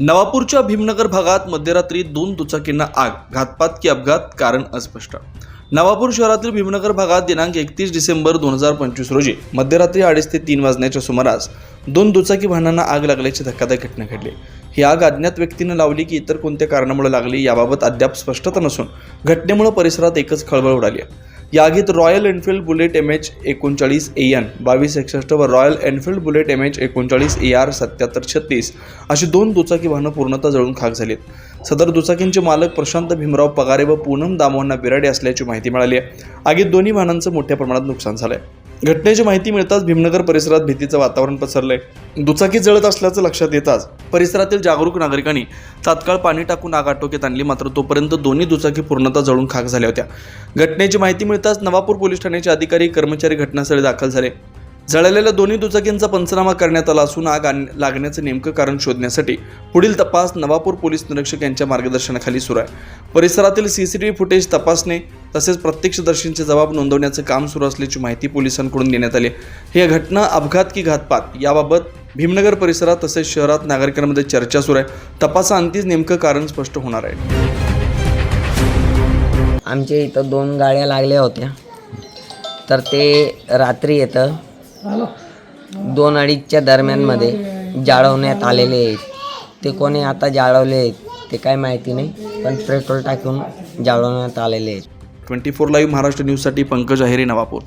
नवापूरच्या भीमनगर भागात मध्यरात्री दोन दुचाकींना आग घातपात की अपघात कारण अस्पष्ट. नवापूर शहरातील भीमनगर भागात दिनांक एकतीस डिसेंबर दोन हजार पंचवीस रोजी मध्यरात्री अडीच ते तीन वाजण्याच्या सुमारास दोन दुचाकी वाहनांना आग लागल्याची धक्कादायक घटना घडली. ही आग अज्ञात व्यक्तीनं लावली की इतर कोणत्या कारणामुळे लागली याबाबत अद्याप स्पष्टता नसून घटनेमुळे परिसरात एकच खळबळ उडाली आहे. या आगीत Royal Enfield Bullet M H एकोणचाळीस ए एन बावीस एकसष्ट व Royal Enfield Bullet M H एकोणचाळीस ए आर सत्याहत्तर छत्तीस अशी दोन दुचाकी वाहनं पूर्णतः जळून खाक झालीत. सदर दुचाकींचे मालक प्रशांत भीमराव पगारे व पूनम दामोहना बिराडे असल्याची माहिती मिळाली आहे. आगीत दोन्ही वाहनांचं मोठ्या प्रमाणात नुकसान झालं आहे घटनेची माहिती मिळताच भीमनगर परिसरात भीतीचं वातावरण पसरलंय. दुचाकी जळत असल्याचं लक्षात येताच परिसरातील जागरूक नागरिकांनी तात्काळ पाणी टाकून आग आटोक्यात आणली. मात्र तोपर्यंत दोन्ही दुचाकी पूर्णतः जळून खाक झाल्या होत्या. घटनेची माहिती मिळताच नवापूर पोलीस ठाण्याचे अधिकारी कर्मचारी घटनास्थळी दाखल झाले. जळालेल्या दोन्ही दुचाकींचा पंचनामा करण्यात आला असून आग लागण्याचं नेमकं कारण शोधण्यासाठी पुढील तपास नवापूर पोलीस निरीक्षक यांच्या मार्गदर्शनाखाली सुरू आहे. परिसरातील सीसीटीव्ही फुटेज तपासणे तसेच प्रत्यक्षदर्शींचे जबाब नोंदवण्याचं काम सुरू असल्याची माहिती पोलिसांकडून देण्यात आली ही घटना अपघात की घातपात याबाबत भीमनगर परिसरात तसेच शहरात नागरिकांमध्ये चर्चा सुरू आहे. तपासाअंतीच नेमकं कारण स्पष्ट होणार आहे. आमच्या इथं दोन गाड्या लागल्या होत्या. तर ते रात्री येतं. दोन अडीचच्या दरम्यानमध्ये जाळवण्यात आलेले आहेत. ते कोणी आता जाळवले आहेत ते काय माहिती नाही पण पेट्रोल टाकून जाळवण्यात आलेले आहेत. ट्वेंटी फोर लाईव्ह महाराष्ट्र न्यूजसाठी पंकज अहेरे नवापूर.